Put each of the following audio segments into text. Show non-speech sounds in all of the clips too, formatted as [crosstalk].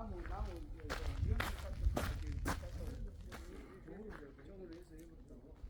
나무 나무 이제 저 연기 같은 거 이렇게 갖다 저걸로 저걸로 해서 해버렸다고.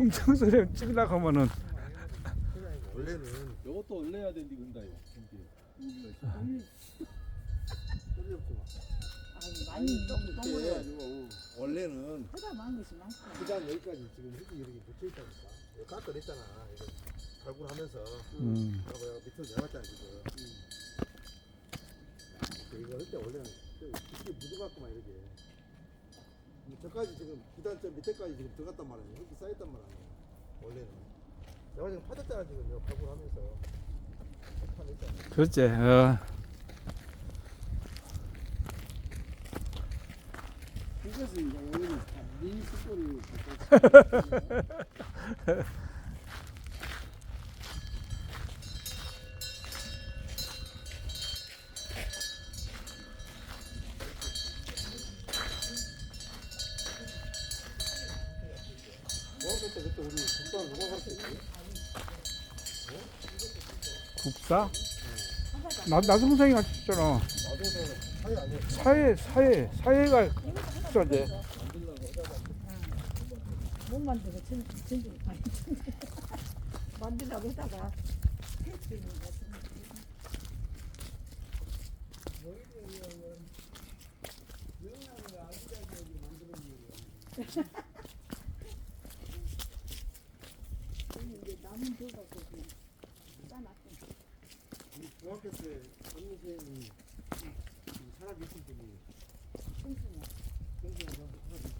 풍청소리 찍으려고 하면은 원래는 이것도 올려야 된디 근다요. 아니 많이 너무 이렇게 원래는 해가 많은 것이 많고 그다음 여기까지 지금 흙이 이렇게 붙여 있다니까. 깎아냈잖아. 이거 발굴하면서 음. 내가 밑으로 내봤잖아 지금. 그 이거 할때 원래는 이렇게 묻어갖고만 이렇게. 저까지 지금 기단 저 밑에까지 지금 들어갔단 말이야. 흙이 쌓였단 말이야. 원래는. 내가 지금 파졌잖아 지금 내가 발굴하면서. 파냈잖아. 그렇지. 어. 그것은 이제 원래는 다 미니스토리 [laughs] 국사? 나 나도 동생이 가르쳤잖아. 사회 사회 사회가 국사제. [laughs] 만들라고 했다가 할수 있는 거 남은 줘갖고 그냥 싸놨고 중학교 때 선생님이 사람 있을 분이 뚱뚱해 선생님한테 사람 있을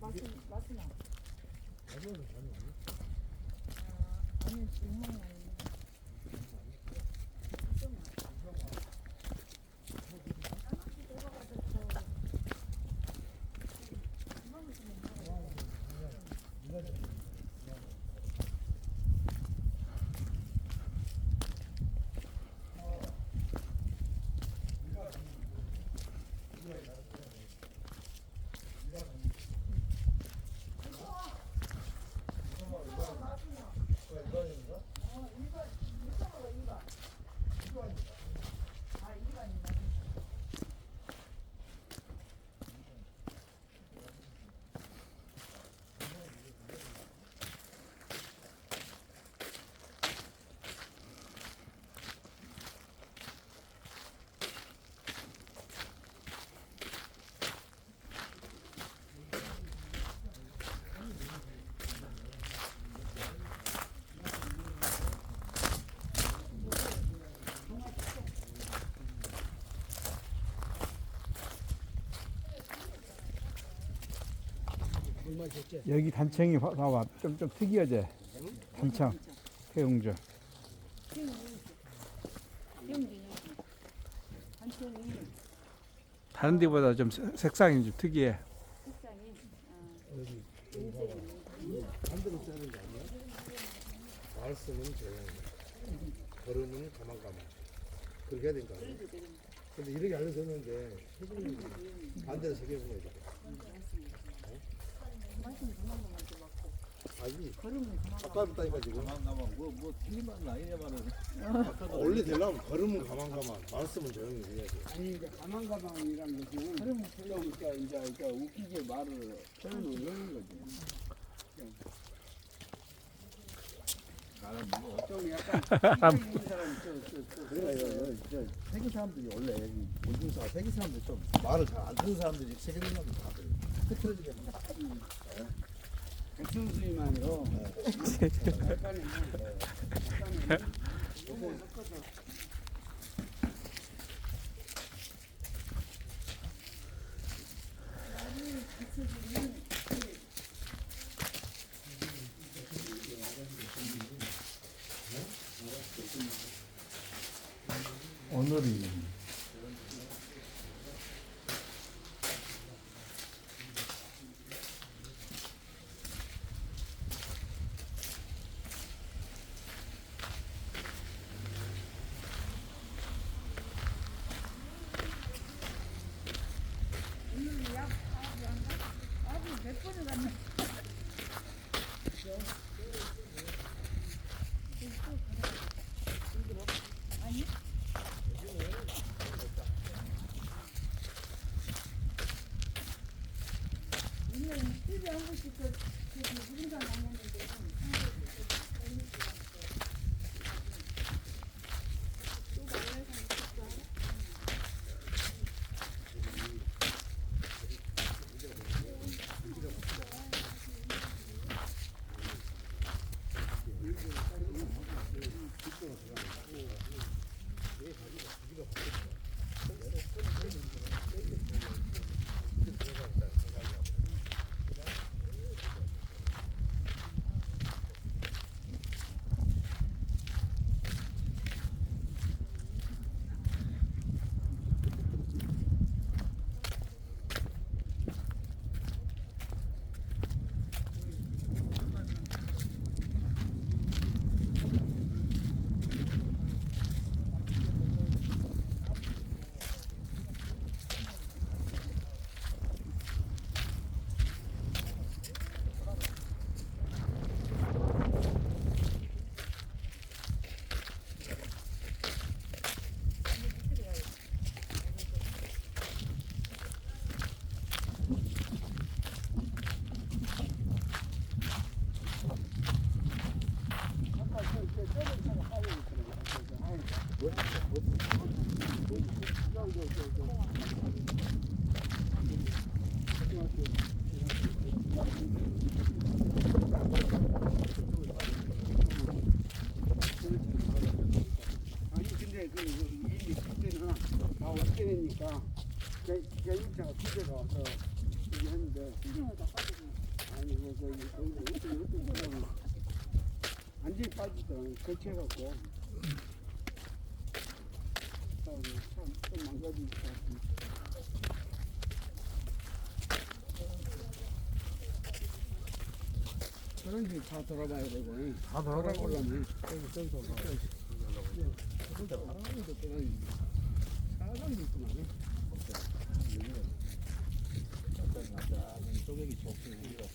맛은 맛은 안 아니면 아니 아니. 아니 정말 여기 단청이 봐- 봐봐 좀 좀 특이하지. 단청 한편이 다른 데보다 좀 색- 색상이 좀 특이해. 말씀은 조용히, 걸음은 가만가만. 그렇게 해야 되는 거 아니야? 근데 이렇게 알려줬는데 반대로 그만만 좀 맞고 아니 걸음은 그만 아까 했다니까 지금. 가만 가만 뭐뭐. 원래 되려면 걸음은 가만 가만, 말씀은 조용히 해야 돼. 아니 이제 가만 가만이라는 것은 걸음은 그러니까 이제 그러니까 웃기게 말을 표현을 하는 거지. 나는 뭐좀 약간 있는 사람 이거 진짜 세계 사람들이 원래 여기 본중사 세계 사람들 좀 말을 잘 안 듣는 사람들이 세계 사람들 다 그래. 오늘이 완전히 빠지더라고 거쳐갖고 참좀 망가진 것 같아. 그런 데다 돌아봐야 되고 다 돌아보려면 여기 저기서 봐. 근데 바람도 떠다니 사람도 있구나. 쪼개기 좋고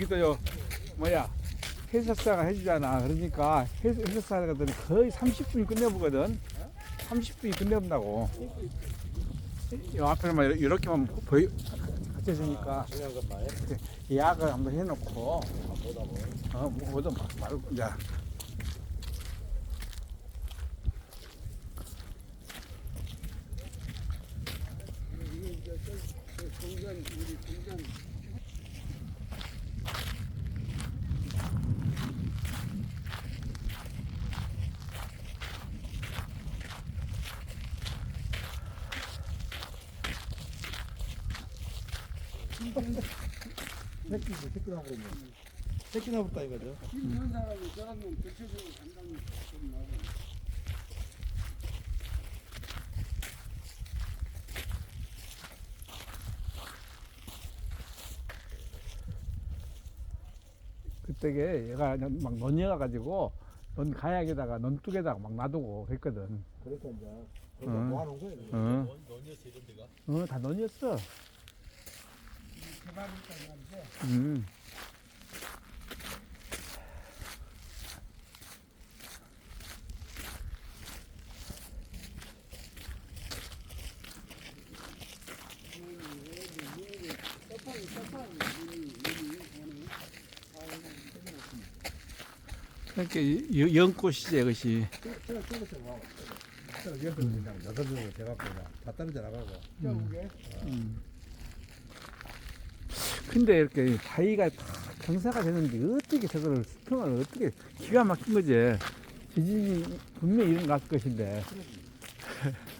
저기도요 뭐야 해설사가 해주잖아. 그러니까 해- 해설사들이 거의 30분이 끝내보거든. 30분이 끝내본다고. 이 앞에만 이렇게만 보이 같이 있으니까 예약을 한번 해놓고. 어 뭐든 말고 이제 이게 이제 저, 저 동전 우리 동전 새끼나 붙다 이거죠. 힘 있는 사람이 저런 놈 전체적으로 간다는 좀 나고. 그때게 얘가 그냥 막 논여가 가지고 논 가약에다가 논둑에다가 막 놔두고 그랬거든. 그러니까 이제 응. 모아놓은 거예요. 어, 너니었어 이런 데가? 어, 다 논이었어. 개발했다는 말이죠. 음. 그러니까 여- 연꽃이지 이것이. 제가 저것을 와. 제가 옆에 그냥 여덟 명을 대갖고 그 냥다 떨어져 나가고. 저게 음. 근데 이렇게 바위가 다 경사가 되는데 어떻게 저거를 수평을 어떻게 기가 막힌 거지. 지진이 분명히 일어날 것인데. [laughs]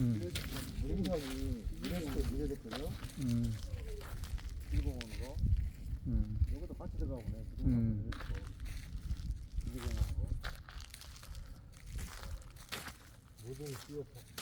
음, 무상 이 유네스코 문제됐거든요. 음, 일본으로 음, 이것도 같이 들어가 보네. 음. 일본하고 모든 기업 있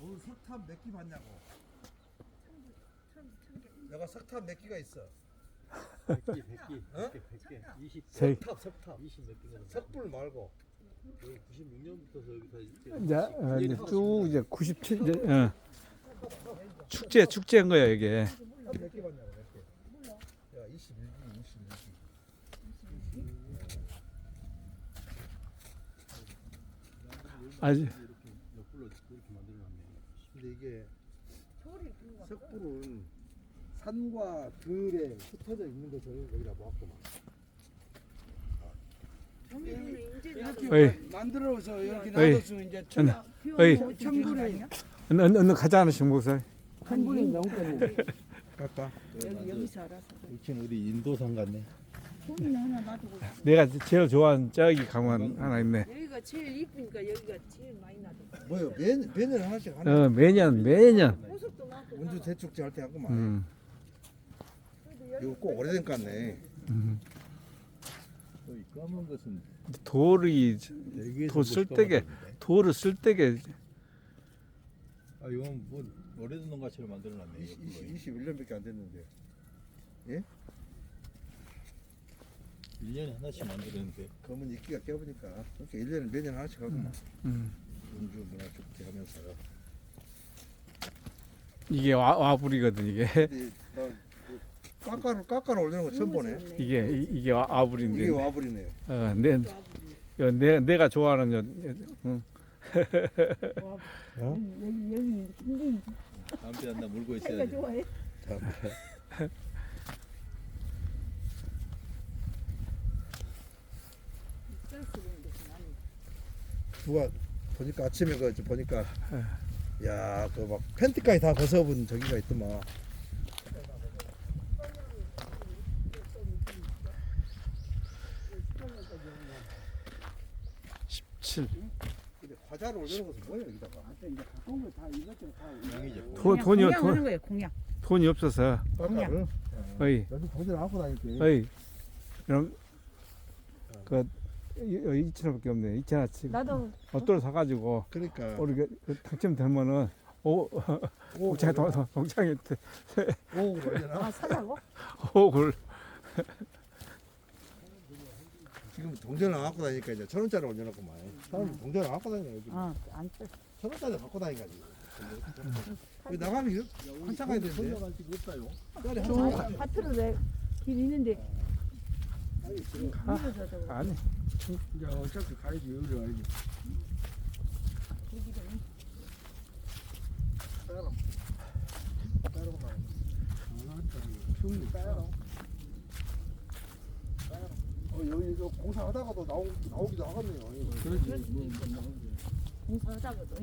오늘 석탄 몇기 봤냐고. 내가 석탄 몇 기가 있어. 100개 100개 어? 100개 20 세- 석탑 석탑. 20몇 개가 석불 말고. 96년부터 여기서 이제, 어, 이제 쭉 이제 97, 이제, 어. 축제, 축제인 거야, 이게. 몇개 봤냐고 몇 개. 야 21기 22기. 아주, 옆불로 그렇게 만들어놨네 근데 이게 석불은 산과 들에 흩어져 있는 것을 여기다 모았구만. 이렇게 어이. 만들어서 이렇게 어이. 놔뒀으면 이제 하나, 어이, 천분이 얼른, 얼른 가자 하나씩 먹어서. 천분이 넘거든. 갈까? 여기 여기서 알아서. 이ችን 우리 인도산 같네. 손이 하나 놔두고. 내가 제일 좋아하는 저기 강원 하나 있네. 여기가 제일 이쁘니까 여기가 제일 많이 놔둬. 뭐요? 매, 매년 하나씩 하는 어, 매년, 매년. 보석도 놔두고. 운주 대축제 할 때 하구만. 음, 이거 꼭 오래된 것 같네. 음. 이 검은 것은 돌이, 여기에서 도 쓸데게, 돌을 쓸데게, 아 이건 뭐 오래된 농가처럼 만들어놨네 이거 21년밖에 안 됐는데. 1년에 하나씩 만들었는데 검은 이끼가 껴보니까 그러니까 1년에 매년 하나씩 하구만. 음. 운주 문화축제 하면서. 이게 와, 와불이거든, 이게. 근데 깎아를 깎아를 올리는 거 처음 보네. 이게, 이- 이게 와- 와불인데. 이게 와버리네요. 어, 내, 어, 내, 내가 좋아하는 요, 응. 와, 어? 여기 여기 힘이 담배 한나 물고 있어야지. 좋아해. 누가 보니까 아침에 그저 보니까 야 그 막 팬티까지 다 벗어본 저기가 있더만 7. 근데 과자를 올려놓은 것은 뭐예요 여기다가 하여튼 이제 가까운 거다 이것저것 다 양이죠. 돈, 돈이, 공양 하는 돈, 거예요 공양. 돈이 없어서. 깎아를 어이, 여기 동전 안고 다닐게 어이. 그럼, 그, 2천원밖에 없네. 2천원치. 나도 로또를 사가지고, 그러니까 우리 그, 그 당첨되면은, 오, 동창, 동, 동- 동창한테 오 그러려나 아 사자고? 5억을. 지금 동전을 안 갖고 다니니까 이제 천 원짜리 올려놓고만. 사람 동전을 안 갖고 다니냐 요즘. 어 안 써. 천 원짜리 갖고 다니까 여기 나가면 이거 한참 가야 되는데. 올라갈 수 없어요. 저 한참 가야 돼 파트로 내길 있는데. 아, 아니, 이제 어차피 가야지 요리 와야지. 충분히 어 여기 저 공사하다가도 나오, 나오기도 하겠네요. 그렇지 뭐, 공사하다가도.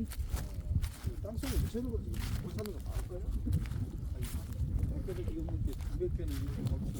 땅속에 묻혀있는 거 지금 못 찾는 거 많을 거예요 그래도 지금 이렇게 200개는 이렇게 없어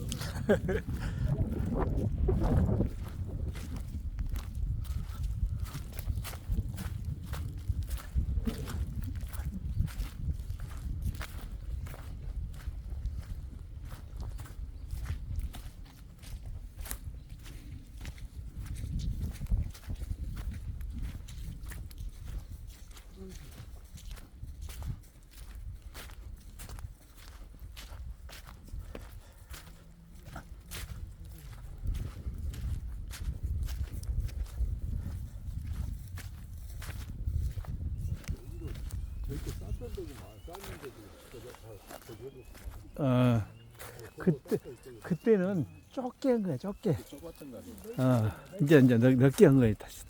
어, 그때, 그때는 좁게 한 거야, 아니에요? 어, 이제, 이제 넓, 넓게 한 거야, 다시.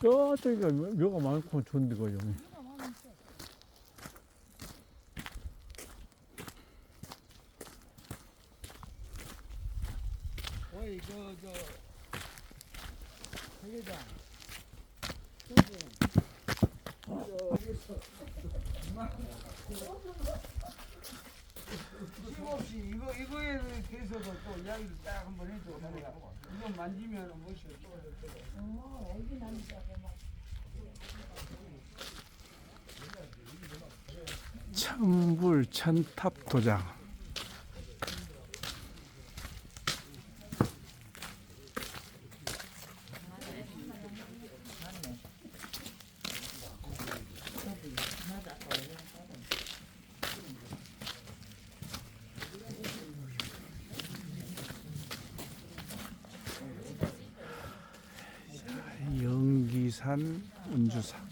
저쪽에 묘가 많고 좋은데, 그죠? 어이 그저 회계장 힘없이 이거 이거에 대해서도 또 이야기를 딱 한번 해줘 내가 이거 만지면 뭐시 또 천불 천탑 도장. 영기산 운주사.